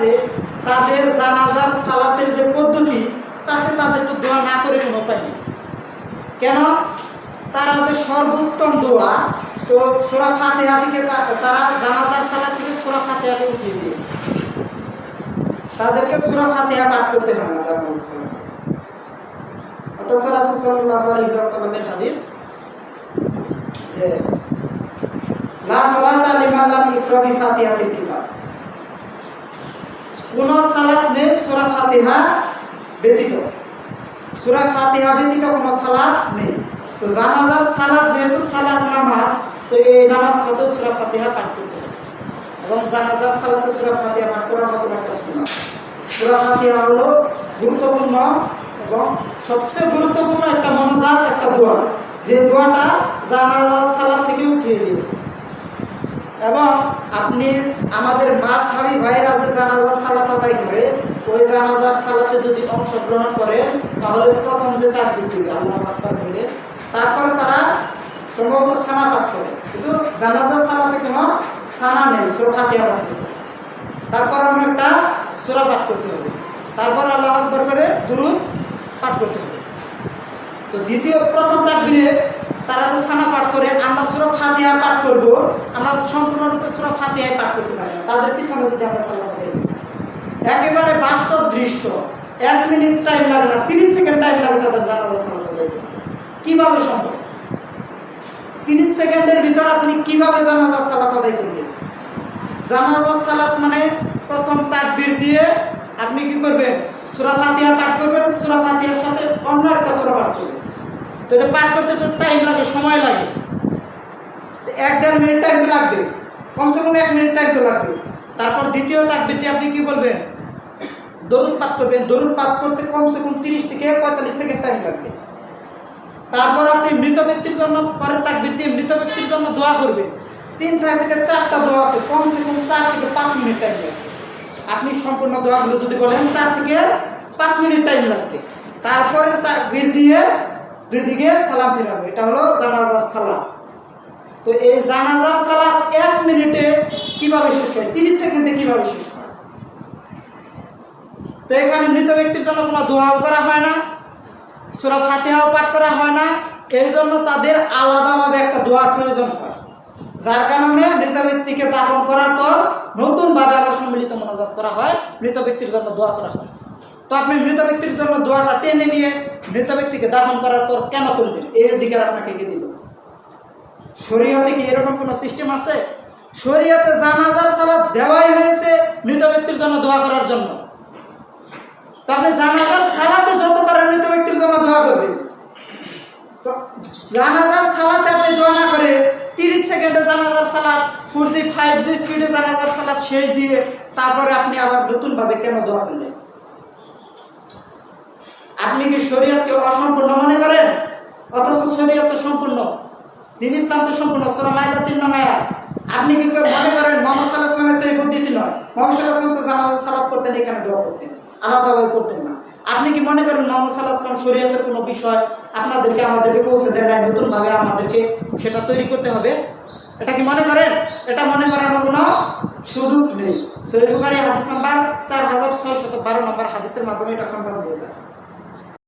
আছে, তাদের জানাজার, সালাতের যে পদ্ধতি, তাতে তাদের তো দোয়া না করে কোনো নেই। কেন? তারা যে সর্বোত্তম দোয়া, তো সোরা ফাতেহা থেকে তারা জানাজার, সালাত থেকে সোরা ফাতেহাকে উঠিয়ে দিয়েছে। তাদেরকে সোরা ফাতেহা পাঠ করতে হয় না অথচ যে, লা সালাতা লিমান লাম ইকরা বিফাতিহাতিল কিতাব। কোন সালাত নেই, সূরা ফাতিহা ব্যতীত। সূরা ফাতিহা ব্যতীত কোন সালাত নেই। তো জানাজার সালাত যেহেতু সালাত নামাজ, তো এই নামাজ কত সূরা ফাতিহা পাঠ করতে এবং জানাজার সালাতে সূরা ফাতিহা পাঠ করার মতো একটা সুন্নাত সূরা ফাতিহা হলো গুরুত্বপূর্ণ এবং সবচেয়ে গুরুত্বপূর্ণ একটা মনোজাত একটা দোয়া, যে দোয়াটা জানাজার সালাত থেকে উঠিয়ে দিয়েছে। এবং আপনি আমাদের মাছ হাবি ভাইয়েরা যে জানাজার সালাত আদায় করে, ওই জানাজার সালাতে যদি অংশগ্রহণ করে, তাহলে প্রথম যে তার দিকে আল্লাহ আকবার বলে তারপর তারা সম্ভবত সানা পাঠ করে। কিন্তু জানাজার সালাতে কোনো সানা নেই সুরফা দেওয়া পাঠ করতে। তারপর অনেকটা সুরা পাঠ করতে হবে। তারপর আল্লাহ আকবর করে দুরুদ পাঠ করতে হবে। তো দ্বিতীয় প্রথম তাকবিরে তারা সানা পাঠ করে, আমরা সুরা ফাতিহা পাঠ করব, আমরা সম্পূর্ণরূপে সুরা ফাতিহাই পাঠ করতে পারি তাদের পিছনে যদি আমরা সালাম দেই, একেবারে বাস্তব দৃশ্য, এক মিনিট টাইম লাগে না, তিরিশ সেকেন্ড টাইম লাগে তাদের জানাজা সালাত আদায় করতে। কীভাবে সম্ভব? তিরিশ সেকেন্ডের ভিতর আপনি কীভাবে জানাজা সালাত আদায় করবেন? জানাজা সালাত মানে প্রথম তাকবীর দিয়ে আপনি কি করবেন? সূরা ফাতিহা পাঠ করবেন, সূরা ফাতিহার সাথে অন্য একটা সূরা পাঠ করবেন। তো এটা পাঠ করতে তো টাইম লাগে, সময় লাগে। এক দেড় মিনিট টাইম তো লাগবে। কমসে কম এক মিনিট টাইম তো লাগবে। তারপর দ্বিতীয় তাকবীরটি আপনি কি বলবেন? দরুদ পাঠ করবেন। দরুদ পাঠ করতে কমসে কম তিরিশ থেকে পঁয়তাল্লিশ সেকেন্ড টাইম লাগবে। তারপর আপনি মৃত ব্যক্তির জন্য, পরের তাকবীর দিয়ে মৃত ব্যক্তির জন্য দোয়া করবেন। তিনটা থেকে চারটা দোয়া আছে, কমসে কম চার থেকে পাঁচ মিনিট টাইম লাগবে। আপনি সম্পূর্ণ দোয়াগুলো যদি বলেন, চার থেকে পাঁচ মিনিট টাইম লাগবে। তারপরে তাকবীর দিয়ে দুই দিকে সালাম ফিরাবে এটা হলো জানাজার সালাম। তো এই জানাজার সালাম এক মিনিটে কীভাবে শেষ হয়? তিরিশ সেকেন্ডে কীভাবে শেষ হয়? তো এখানে মৃত ব্যক্তির জন্য কোনো দোয়াও করা হয় না, সুরা ফাতিহাও পাঠ করা হয় না এর জন্য তাদের আলাদাভাবে একটা দোয়ার প্রয়োজন হয়। যার কারণে মৃত ব্যক্তিকে দাফন করার পর নতুনভাবে আবার সম্মিলিত মনোজাত করা হয়, মৃত ব্যক্তির জন্য দোয়া করা হয়। তো আপনি মৃত ব্যক্তির জন্য দোয়াটা টেনে নিয়ে মৃত ব্যক্তিকে দাফন করার পর কেন করবেন এই অধিকার আপনাকে কে দিল? শরীয়তে কি এরকম কোনো সিস্টেম আছে? শরীয়তে জানাজার সালাত দেওয়াই হয়েছে মৃত ব্যক্তির জন্য দোয়া করার জন্য। তো আপনি জানাজার সালাতে যত পারেন মৃত ব্যক্তির জন্য দোয়া করবেন। তো জানাজার সালাতে আপনি দোয়া না করে তিরিশ সেকেন্ডে জানাজার সালাত ফুর্তি ফাইভ জি স্পিডে জানাজার সালাত শেষ দিয়ে তারপরে আপনি আবার নতুনভাবে কেন দোয়া করলেন? আপনি কি শরীয়তকে অসম্পূর্ণ মনে করেন? অথচ শরীয়ত তো সম্পূর্ণ। দিন ইসলাম তো সম্পূর্ণ, সোরা মায়দা তিন নমায়া আপনি কি কেউ মনে করেন মোহাম্মদ সাল্লাহ ইসলামের তো এই পদ্ধতি নয়? মোহাম্মদ সাল্লাহ ইসলাম তো জানাজার সালাত করতেন এখানে দোয়া করতেন আলাদাভাবে করতেন না। আপনি কি মনে করেন মোহাম্মদ সাল্লাহ ইসলাম শরীয়তের কোনো বিষয় আপনাদেরকে, আমাদেরকে পৌঁছে দেয় না নতুনভাবে আমাদেরকে সেটা তৈরি করতে হবে? এটা কি মনে করেন? এটা মনে করানোর কোনো সুযোগ নেই। সৈরুকারী হাদিস নাম্বার চার হাজার ছয় শত বারো নম্বর হাদিসের মাধ্যমে এটা কনফার্ম হয়ে যায়।